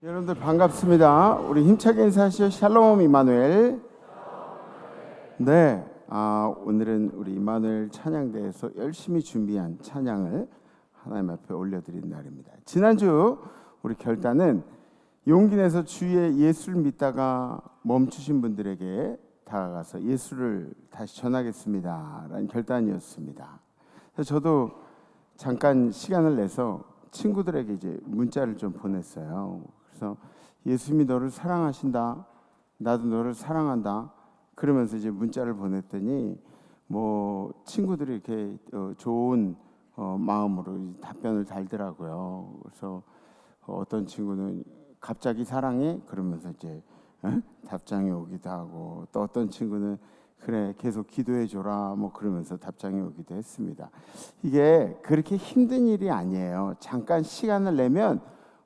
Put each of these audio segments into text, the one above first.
여러분들 반갑습니다. 우리 힘차게 인사하시죠. 샬롬 이마누엘. 네, 아, 오늘은 우리 이마누엘 찬양대에서 열심히 준비한 찬양을 하나님 앞에 올려드린 날입니다. 지난주 우리 결단은 용기 내서 주의 예수를 믿다가 멈추신 분들에게 다가가서 예수를 다시 전하겠습니다 라는 결단이었습니다. 그래서 저도 잠깐 시간을 내서 친구들에게 이제 문자를 좀 보냈어요. 그래서 예수님이 너를 사랑하신다. 나도 너를 사랑한다. 그러면서 이제 문자를 보냈더니 뭐 친구들이 이렇게 어, 좋은 어, 마음으로 이 답변을 달더라고요. 그래서 어, 어떤 친구는 갑자기 사랑해 그러면서 이제 어? 답장이 오기도 하고 또 어떤 친구는 그래 계속 기도해 줘라 뭐 그러면서 답장이 오기도 했습니다. 이게 그렇게 힘든 일이 아니에요. 잠깐 시간을 내면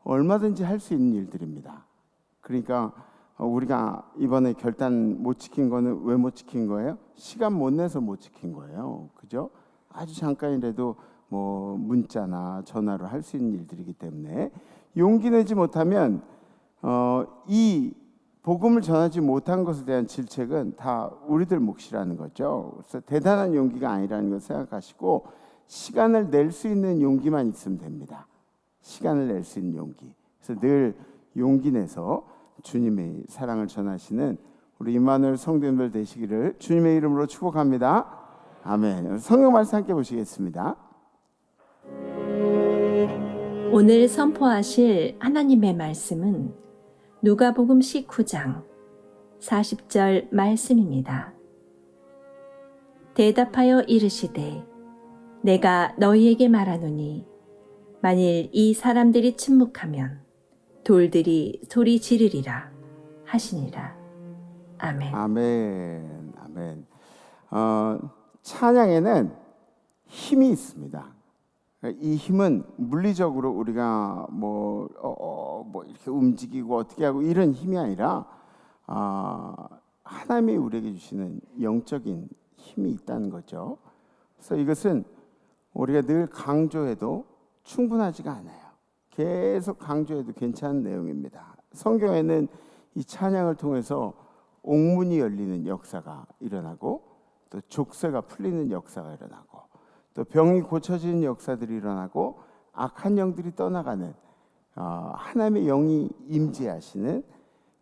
얼마든지 할 수 있는 일들입니다. 그러니까 어, 우리가 이번에 결단 못 지킨 거는 왜 못 지킨 거예요? 시간 못 내서 못 지킨 거예요. 그죠? 아주 잠깐이라도 뭐 문자나 전화로 할 수 있는 일들이기 때문에 용기 내지 못하면 어, 이 복음을 전하지 못한 것에 대한 질책은 다 우리들 몫이라는 거죠. 그래서 대단한 용기가 아니라는 걸 생각하시고 시간을 낼 수 있는 용기만 있으면 됩니다. 시간을 낼 수 있는 용기. 그래서 늘 용기 내서 주님의 사랑을 전하시는 우리 임마누엘 성도님들 되시기를 주님의 이름으로 축복합니다. 아멘. 성경 말씀 함께 보시겠습니다. 오늘 선포하실 하나님의 말씀은 누가복음 19장 40절 말씀입니다. 대답하여 이르시되 내가 너희에게 말하노니 만일 이 사람들이 침묵하면 돌들이 소리 지르리라 하시니라. 아멘. 아멘. 아멘. 어, 찬양에는 힘이 있습니다. 이 힘은 물리적으로 우리가 뭐, 어, 어, 뭐 이렇게 움직이고 어떻게 하고 이런 힘이 아니라 아, 하나님이 우리에게 주시는 영적인 힘이 있다는 거죠. 그래서 이것은 우리가 늘 강조해도 충분하지가 않아요. 계속 강조해도 괜찮은 내용입니다. 성경에는 이 찬양을 통해서 옥문이 열리는 역사가 일어나고 또 족쇄가 풀리는 역사가 일어나고 또 병이 고쳐지는 역사들이 일어나고 악한 영들이 떠나가는 어, 하나님의 영이 임재하시는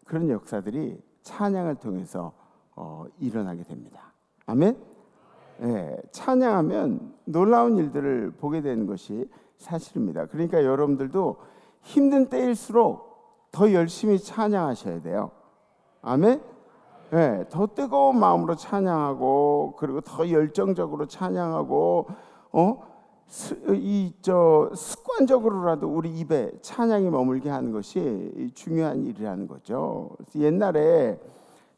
그런 역사들이 찬양을 통해서 어, 일어나게 됩니다. 아멘. 예, 찬양하면 놀라운 일들을 보게 되는 것이 사실입니다. 그러니까 여러분들도 힘든 때일수록 더 열심히 찬양하셔야 돼요. 아멘. 예, 더 뜨거운 마음으로 찬양하고 그리고 더 열정적으로 찬양하고 어? 이 저 습관적으로라도 우리 입에 찬양이 머물게 하는 것이 중요한 일이라는 거죠. 옛날에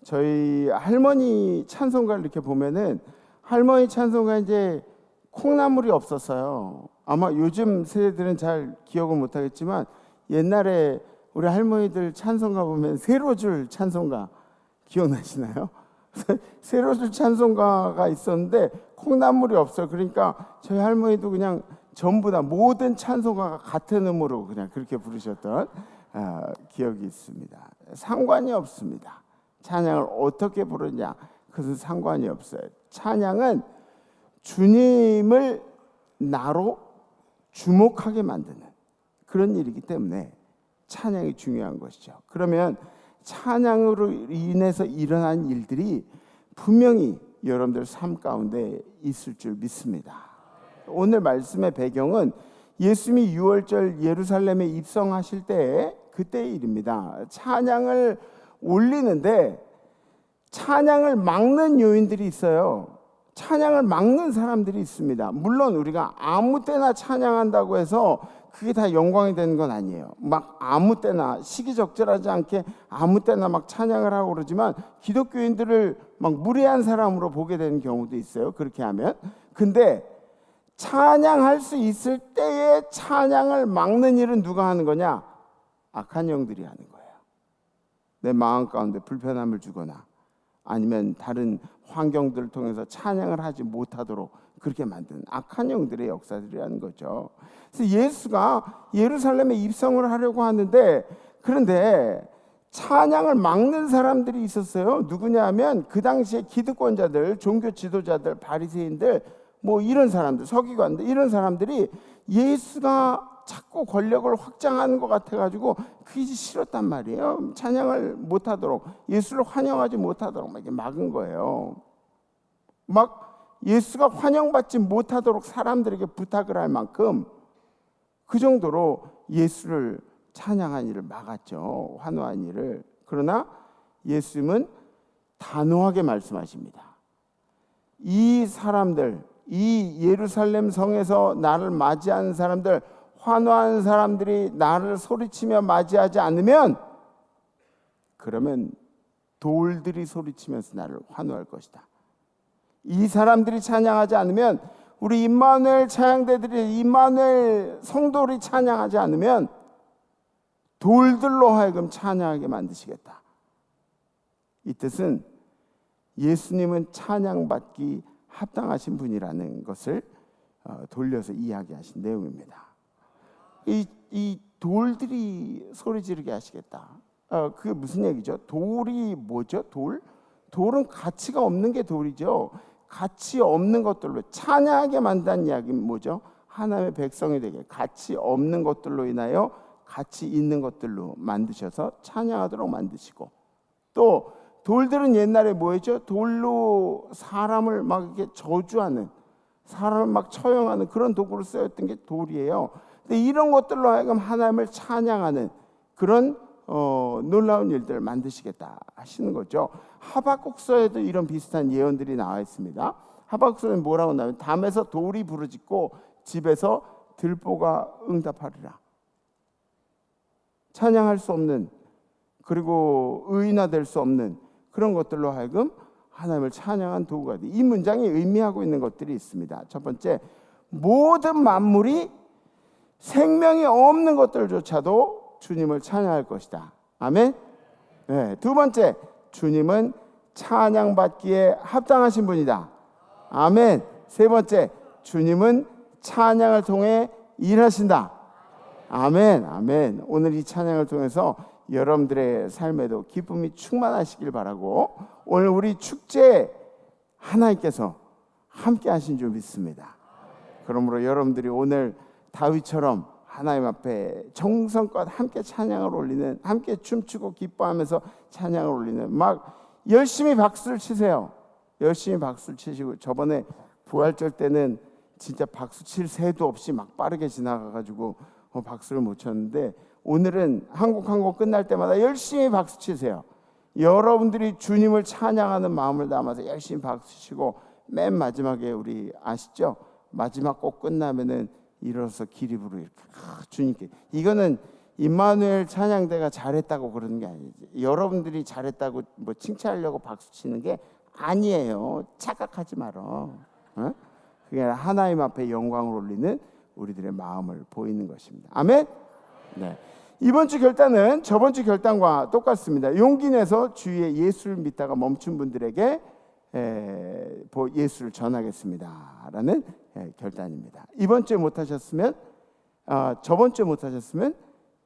저희 할머니 찬송가를 이렇게 보면은 할머니 찬송가 이제 콩나물이 없었어요. 아마 요즘 세대들은 잘 기억을 못 하겠지만 옛날에 우리 할머니들 찬송가 보면 세로줄 찬송가 기억나시나요? 세로줄 찬송가가 있었는데 콩나물이 없어요. 그러니까 저희 할머니도 그냥 전부 다 모든 찬송가가 같은 음으로 그냥 그렇게 부르셨던 아, 기억이 있습니다. 상관이 없습니다. 찬양을 어떻게 부르냐 그것은 상관이 없어요. 찬양은 주님을 나로 주목하게 만드는 그런 일이기 때문에 찬양이 중요한 것이죠. 그러면 찬양으로 인해서 일어난 일들이 분명히 여러분들 삶 가운데 있을 줄 믿습니다. 오늘 말씀의 배경은 예수님이 6월절 예루살렘에 입성하실 때 그때의 일입니다. 찬양을 올리는데 찬양을 막는 요인들이 있어요. 찬양을 막는 사람들이 있습니다. 물론 우리가 아무 때나 찬양한다고 해서 그게 다 영광이 되는 건 아니에요. 막 아무 때나 시기적절하지 않게 아무 때나 막 찬양을 하고 그러지만 기독교인들을 막 무례한 사람으로 보게 되는 경우도 있어요. 그렇게 하면. 근데 찬양할 수 있을 때에 찬양을 막는 일은 누가 하는 거냐? 악한 영들이 하는 거예요. 내 마음 가운데 불편함을 주거나 아니면 다른 환경들을 통해서 찬양을 하지 못하도록 그렇게 만든 악한 영들의 역사들이라는 거죠. 그래서 예수가 예루살렘에 입성을 하려고 하는데 그런데 찬양을 막는 사람들이 있었어요. 누구냐면 그 당시에 기득권자들, 종교 지도자들, 바리새인들 뭐 이런 사람들, 서기관들 이런 사람들이 예수가 자꾸 권력을 확장하는 것 같아가지고 그게 싫었단 말이에요. 찬양을 못하도록 예수를 환영하지 못하도록 막 막은 거예요. 막 예수가 환영받지 못하도록 사람들에게 부탁을 할 만큼 그 정도로 예수를 찬양한 일을 막았죠. 환호한 일을. 그러나 예수님은 단호하게 말씀하십니다. 이 사람들, 이 예루살렘 성에서 나를 맞이하는 사람들, 환호하는 사람들이 나를 소리치며 맞이하지 않으면 그러면 돌들이 소리치면서 나를 환호할 것이다. 이 사람들이 찬양하지 않으면 우리 임마누엘 찬양대들이 임마누엘 성도들이 찬양하지 않으면 돌들로 하여금 찬양하게 만드시겠다. 이 뜻은 예수님은 찬양받기 합당하신 분이라는 것을 어, 돌려서 이야기하신 내용입니다. 이, 이 돌들이 소리 지르게 하시겠다. 어, 그게 무슨 얘기죠? 돌이 뭐죠? 돌? 돌은 가치가 없는 게 돌이죠. 가치 없는 것들로 찬양하게 만든 이야기는 뭐죠? 하나님의 백성이 되게 가치 없는 것들로 인하여 가치 있는 것들로 만드셔서 찬양하도록 만드시고 또 돌들은 옛날에 뭐였죠? 돌로 사람을 막 이렇게 저주하는 사람을 막 처형하는 그런 도구로 쓰였던 게 돌이에요. 이런 것들로 하여금 하나님을 찬양하는 그런 어, 놀라운 일들을 만드시겠다 하시는 거죠. 하박국서에도 이런 비슷한 예언들이 나와 있습니다. 하박국서는 뭐라고 나오면 담에서 돌이 부르짖고 집에서 들보가 응답하리라. 찬양할 수 없는 그리고 의인화될 수 없는 그런 것들로 하여금 하나님을 찬양한 도구가 돼. 이 문장이 의미하고 있는 것들이 있습니다. 첫 번째, 모든 만물이 생명이 없는 것들조차도 주님을 찬양할 것이다. 아멘. 네, 두 번째, 주님은 찬양받기에 합당하신 분이다. 아멘. 세 번째, 주님은 찬양을 통해 일하신다. 아멘, 아멘. 오늘 이 찬양을 통해서 여러분들의 삶에도 기쁨이 충만하시길 바라고 오늘 우리 축제 하나님께서 함께 하신 줄 믿습니다. 그러므로 여러분들이 오늘 다윗처럼 하나님 앞에 정성껏 함께 찬양을 올리는 함께 춤추고 기뻐하면서 찬양을 올리는 막 열심히 박수를 치세요. 열심히 박수를 치시고 저번에 부활절 때는 진짜 박수 칠 새도 없이 막 빠르게 지나가 가지고 어, 박수를 못 쳤는데 오늘은 한곡 한 곡 끝날 때마다 열심히 박수 치세요. 여러분들이 주님을 찬양하는 마음을 담아서 열심히 박수 치고 맨 마지막에 우리 아시죠? 마지막 곡 끝나면은 일어서 기립으로 이렇게 아, 주님께 이거는 임마누엘 찬양대가 잘했다고 그러는 게 아니지. 여러분들이 잘했다고 뭐 칭찬하려고 박수 치는 게 아니에요. 착각하지 말어. 어? 그게 하나님 앞에 영광을 올리는 우리들의 마음을 보이는 것입니다. 아멘. 네. 이번 주 결단은 저번 주 결단과 똑같습니다. 용기 내서 주위에 예수를 믿다가 멈춘 분들에게 예수를 전하겠습니다라는 에, 결단입니다. 이번 주에 못하셨으면 아, 저번 주에 못하셨으면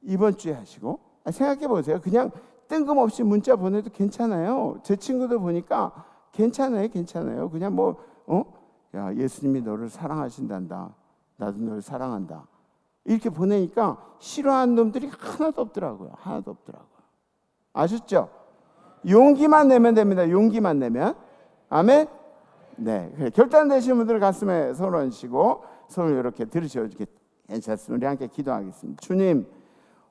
이번 주에 하시고 아, 생각해 보세요. 그냥 뜬금없이 문자 보내도 괜찮아요. 제 친구들 보니까 괜찮아요, 괜찮아요. 그냥 뭐 어? 야 예수님이 너를 사랑하신단다. 나도 너를 사랑한다. 이렇게 보내니까 싫어하는 놈들이 하나도 없더라고요. 하나도 없더라고요. 아셨죠? 용기만 내면 됩니다. 용기만 내면. 아멘. 네. 결단되신 분들 가슴에 손 얹으시고 손을 이렇게 들으셔 이렇게 괜찮습니다. 우리 함께 기도하겠습니다. 주님,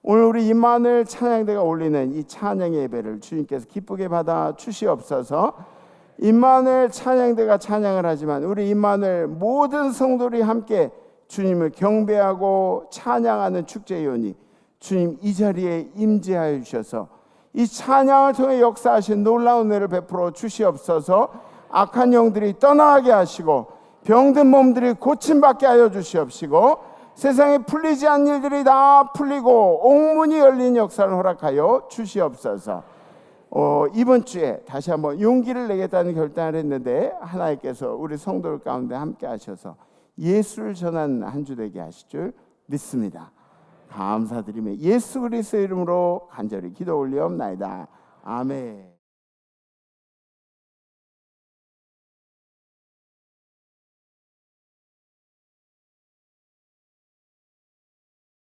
오늘 우리 임마늘 찬양대가 올리는 이 찬양의 예배를 주님께서 기쁘게 받아 주시옵소서. 임마늘 찬양대가 찬양을 하지만 우리 임마늘 모든 성도들이 함께 주님을 경배하고 찬양하는 축제요니 주님 이 자리에 임재하여 주셔서 이 찬양을 통해 역사하신 놀라운 은혜를 베풀어 주시옵소서 악한 영들이 떠나게 하시고 병든 몸들이 고침받게 하여 주시옵시고 세상에 풀리지 않는 일들이 다 풀리고 옥문이 열린 역사를 허락하여 주시옵소서 어, 이번 주에 다시 한번 용기를 내겠다는 결단을 했는데 하나님께서 우리 성도들 가운데 함께 하셔서 예수를 전하는 한 주 되게 하실 줄 믿습니다. 감사드리며 예수 그리스도의 이름으로 간절히 기도 올리옵나이다. 아멘.